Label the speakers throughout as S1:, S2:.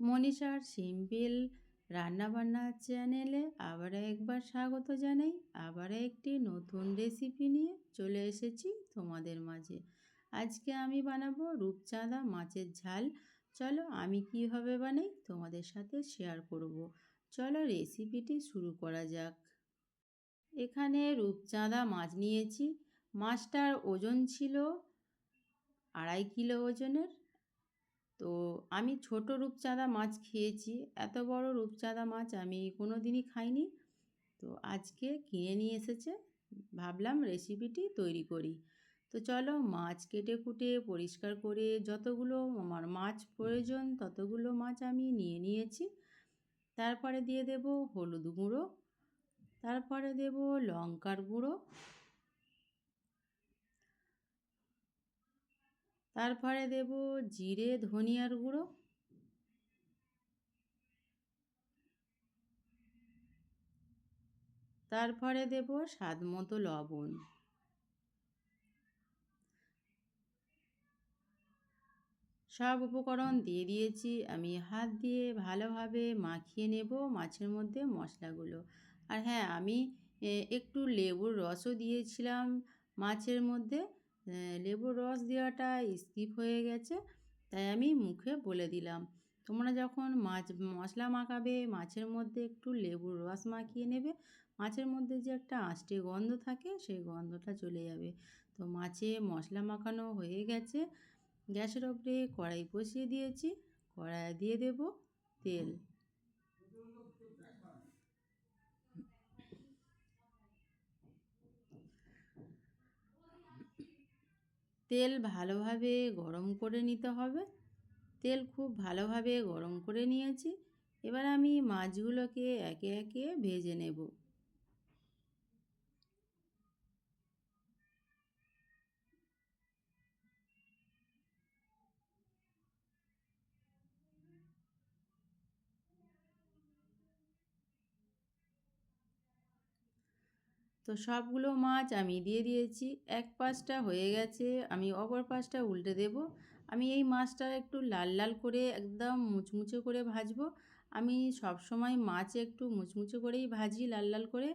S1: মনীষার simple রান্নাবান্নার চ্যানেলে আবার একবার স্বাগত জানাই। আবার একটি নতুন রেসিপি নিয়ে চলে এসেছি তোমাদের মাঝে। আজকে আমি বানাবো রূপচাঁদা মাছের ঝাল। চলো আমি কীভাবে বানাই তোমাদের সাথে শেয়ার করব। চলো রেসিপিটি শুরু করা যাক। এখানে রূপচাঁদা মাছ নিয়েছি। মাছটার ওজন ছিল আড়াই কিলো ওজনের। তো আমি ছোট রূপচাঁদা মাছ খেয়েছি। এত বড় রূপচাঁদা মাছ আমি কোনো দিনই খাইনি। তো আজকে কিনে নিয়ে এসেছে। ভাবলাম রেসিপিটি তৈরি করি। তো চলো মাছ কেটে কুটে পরিষ্কার করে যতগুলো আমার মাছ প্রয়োজন ততগুলো মাছ আমি নিয়ে নিয়েছি। তারপরে দিয়ে দেব হলুদ গুঁড়ো। তারপরে দেব লঙ্কার গুঁড়ো। তারপরে দেব জিরে, ধনিয়ার গুঁড়ো। তারপরে দেব স্বাদ মতো লবণ। সব উপকরণ দিয়ে দিয়েছি। আমি হাত দিয়ে ভালোভাবে মাখিয়ে নেব মাছের মধ্যে মশলাগুলো। আর হ্যাঁ আমি একটু লেবুর রসও দিয়েছিলাম মাছের মধ্যে। লেবুর রস দেওয়াটা স্কিপ হয়ে গেছে, তাই আমি মুখে বলে দিলাম। তোমরা যখন মাছ, মশলা মাখাবে, মাছের মধ্যে একটু লেবুর রস মাখিয়ে নেবে। মাছের মধ্যে যে একটা আষ্টে গন্ধ থাকে, সেই গন্ধটা চলে যাবে। তো মাছে মশলা মাখানো হয়ে গেছে। গ্যাসের ওপরে কড়াই বসিয়ে দিয়েছি। কড়াই দিয়ে দেব তেল। তেল ভালোভাবে গরম করে নিতে হবে। তেল খুব ভালোভাবে গরম করে নিয়েছি। এবার আমি মাছগুলোকে একে একে ভেজে নেব। তো সবগুলো মাছ আমি দিয়ে দিয়েছি। এক পাশটা হয়ে গেছে, আমি অপর পাশটা উল্টে দেব। আমি এই মাছটা একটু লাল লাল করে একদম মুচমুচে করে ভাজবো। আমি সব সময় মাছ একটু মুচমুচে করেই ভাজি লাল লাল করে।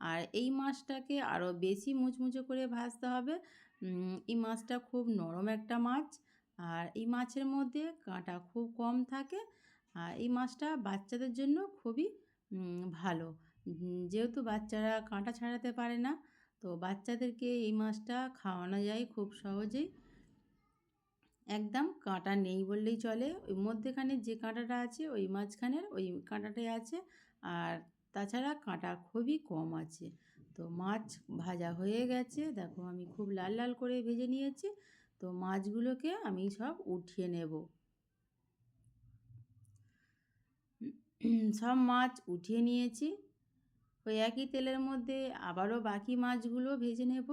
S1: আর এই মাছটাকে আরও বেশি মুচমুচে করে ভাজতে হবে। এই মাছটা খুব নরম একটা মাছ। আর এই মাছের মধ্যে কাঁটা খুব কম থাকে। আর এই মাছটা বাচ্চাদের জন্য খুবই ভালো। যেহেতু বাচ্চারা কাঁটা ছাড়াতে পারে না, তো বাচ্চাদেরকে এই মাছটা খাওয়ানো যায় খুব সহজেই। একদম কাঁটা নেই বললেই চলে। ওই মধ্যেখানে যে কাঁটাটা আছে, ওই মাঝখানের ওই কাঁটাটাই আছে। আর তাছাড়া কাঁটা খুবই কম আছে। তো মাছ ভাজা হয়ে গেছে। দেখো আমি খুব লাল লাল করে ভেজে নিয়েছি। তো মাছগুলোকে আমি সব উঠিয়ে নেব। সব মাছ উঠিয়ে নিয়েছি। ওই একই তেলের মধ্যে আবারও বাকি মাছগুলো ভেজে নেব।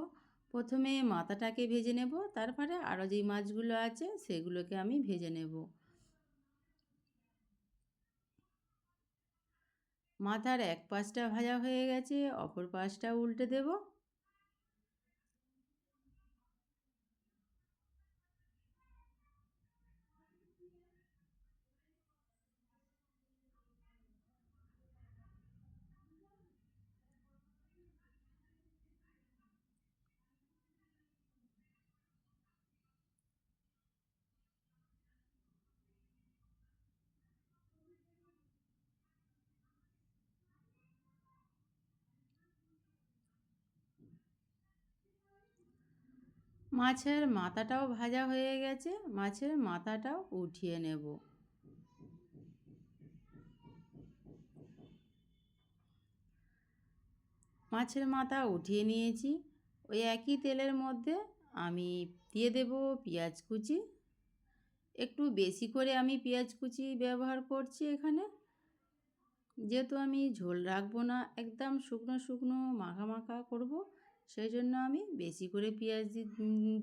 S1: প্রথমে মাথাটাকে ভেজে নেব, তারপরে আরও যেই মাছগুলো আছে সেগুলোকে আমি ভেজে নেব। মাথার এক পাশটা ভাজা হয়ে গেছে, অপর পাশটা উল্টে দেবো। মাছের মাথাটাও ভাজা হয়ে গেছে, মাছের মাথাটাও উঠিয়ে নেব। মাছের মাথা উঠিয়ে নিয়েছি, ওই একই তেলের মধ্যে আমি দিয়ে দেব পেঁয়াজ কুচি। একটু বেশি করে আমি পেঁয়াজ কুচি ব্যবহার করছি এখানে। যেহেতু আমি ঝোল রাখব না, একদম শুকনো শুকনো মাখা মাখা করব সেই জন্য আমি বেশি করে পেঁয়াজ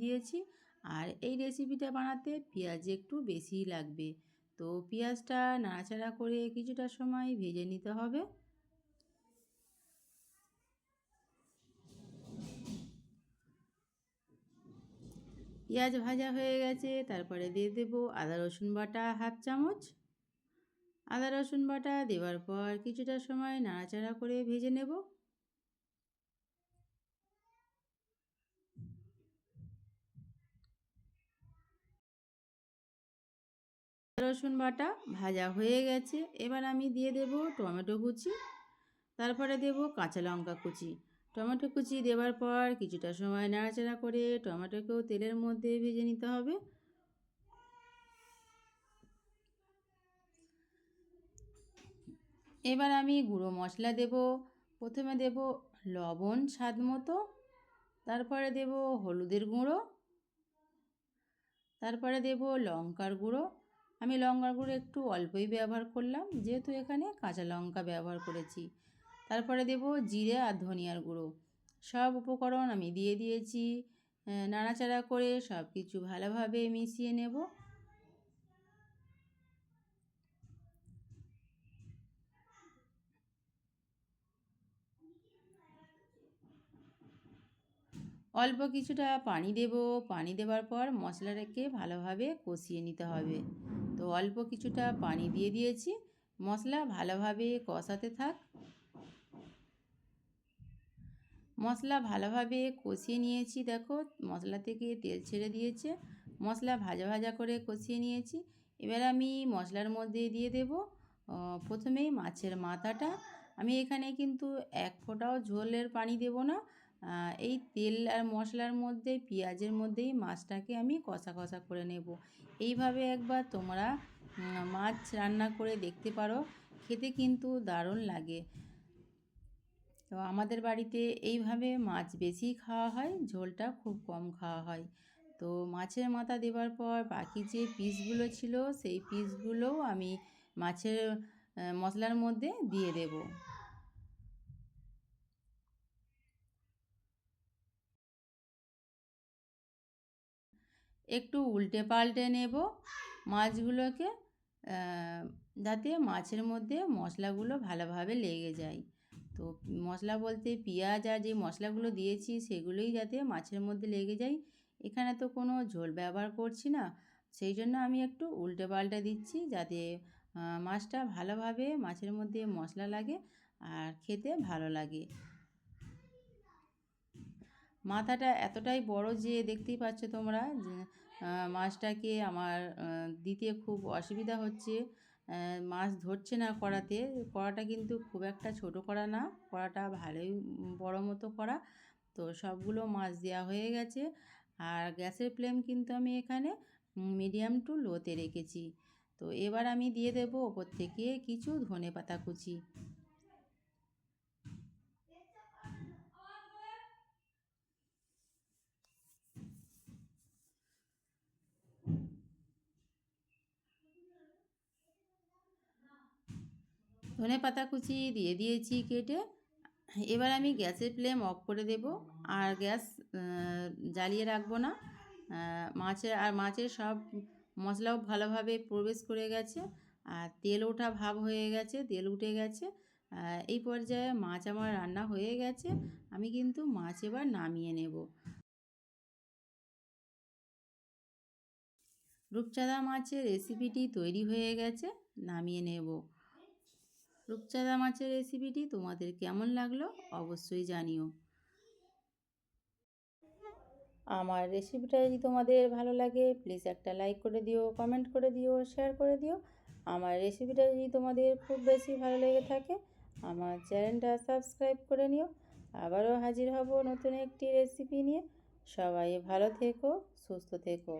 S1: দিয়েছি। আর এই রেসিপিটা বানাতে পেঁয়াজ একটু বেশিই লাগবে। তো পেঁয়াজটা নাড়াচাড়া করে কিছুটা সময় ভেজে নিতে হবে। পেঁয়াজ ভাজা হয়ে গেছে, তারপরে দিয়ে দেবো আদা, রসুন বাটা হাফ চামচ। আদা, রসুন বাটা দেওয়ার পর কিছুটা সময় নাড়াচাড়া করে ভেজে নেব। রসুন বাটা ভাজা হয়ে গেছে। এবার আমি দিয়ে দেব টমেটো কুচি, তারপরে দেব কাঁচা লঙ্কা কুচি। টমেটো কুচি দেওয়ার পর কিছুটা সময় নাড়াচাড়া করে টমেটোকেও তেলের মধ্যে ভেজে নিতে হবে। এবার আমি গুঁড়ো মশলা দেব। প্রথমে দেব লবণ স্বাদ মতো, তারপরে দেব হলুদের গুঁড়ো, তারপরে দেব লঙ্কার গুঁড়ো আমি লঙ্কার গুঁড়ো একটু অল্পই ব্যবহার করলাম, যেহেতু এখানে কাঁচা লঙ্কা ব্যবহার করেছি। তারপরে দেব জিরে আর ধনিয়ার গুঁড়ো। সব উপকরণ আমি দিয়ে দিয়েছি। নাড়াচাড়া করে সব কিছু ভালোভাবে মিশিয়ে নেব। অল্প কিছুটা পানি দেব। পানি দেওয়ার পর মশলাটাকে ভালোভাবে কষিয়ে নিতে হবে। অল্প কিছুটা পানি দিয়ে দিয়েছি। মশলা ভালোভাবে কষাতে থাক। মশলা ভালোভাবে কষিয়ে নিয়েছি, দেখো। মশলা থেকে তেল ছেড়ে দিয়েছে। মশলা ভাজা ভাজা করে কষিয়ে নিয়েছি। এবার আমি মশলার মধ্যে দিয়ে দেব প্রথমেই মাছের মাথাটা। আমি এখানে কিন্তু এক ফোঁটাও ঝোলের পানি দেব না। এই তেল আর মশলার মধ্যে, পেঁয়াজের মধ্যেই মাছটাকে আমি কষা কষা করে নেব। এইভাবে একবার তোমরা মাছ রান্না করে দেখতে পারো। খেতে কিন্তু দারুণ লাগে। তো আমাদের বাড়িতে এইভাবে মাছ বেশি খাওয়া হয়, ঝোলটা খুব কম খাওয়া হয়। তো মাছের মাথা দেওয়ার পর বাকি যে পিসগুলো ছিল, সেই পিসগুলোও আমি মাছের মশলার মধ্যে দিয়ে দেবো। একটু উল্টে পাল্টে নেব মাছগুলোকে যাতে মাছের মধ্যে মশলাগুলো ভালোভাবে লেগে যায়। তো মশলা বলতে পেঁয়াজ আর যে মশলাগুলো দিয়েছি সেগুলোই যাতে মাছের মধ্যে লেগে যায়। এখানে তো কোনো ঝোল ব্যবহার করছি না, সেই জন্য আমি একটু উল্টে পাল্টে দিচ্ছি যাতে মাছটা ভালোভাবে মাছের মধ্যে মশলা লাগে আর খেতে ভালো লাগে। মাথাটা এতটাই বড় যে দেখতেই পাচ্ছ তোমরা মাছটাকে আমার দিতে খুব অসুবিধা হচ্ছে। মাছ ধরছে না কড়াতে। কড়াটা কিন্তু খুব একটা ছোট করা না, কড়াটা ভালোই বড় মতো কড়া। তো সবগুলো মাছ দেওয়া হয়ে গেছে। আর গ্যাসের ফ্লেম কিন্তু আমি এখানে মিডিয়াম টু লোতে রেখেছি। তো এবার আমি দিয়ে দেবো ওপর থেকে কিছু ধনে পাতা কুচি। ধনে পাতা কুচি দিয়ে দিয়েছি কেটে। এবার আমি গ্যাসের ফ্লেম অফ করে দেব। আর গ্যাস জ্বালিয়ে রাখব না। মাছের, আর মাছের সব মশলাও ভালোভাবে প্রবেশ করে গেছে। আর তেল ওঠা ভাব হয়ে গেছে, তেল উঠে গেছে। এই পর্যায়ে মাছ আমার রান্না হয়ে গেছে। আমি কিন্তু মাছ এবার নামিয়ে নেব। রূপচাঁদা মাছের রেসিপিটি তৈরি হয়ে গেছে, নামিয়ে নেব। রূপচাঁদা মাছের রেসিপিটি তোমাদের কেমন লাগল অবশ্যই জানিও। আমার রেসিপিটা যদি তোমাদের ভালো লাগে প্লিজ একটা লাইক করে দিও কমেন্ট করে দিও শেয়ার করে দিও। আমার রেসিপিটা যদি তোমাদের খুব বেশি ভালো লেগে থাকে, আমার চ্যানেলটা সাবস্ক্রাইব করে নিও। আবারও হাজির হব নতুন একটি রেসিপি নিয়ে। সবাই ভালো থেকো, সুস্থ থেকো।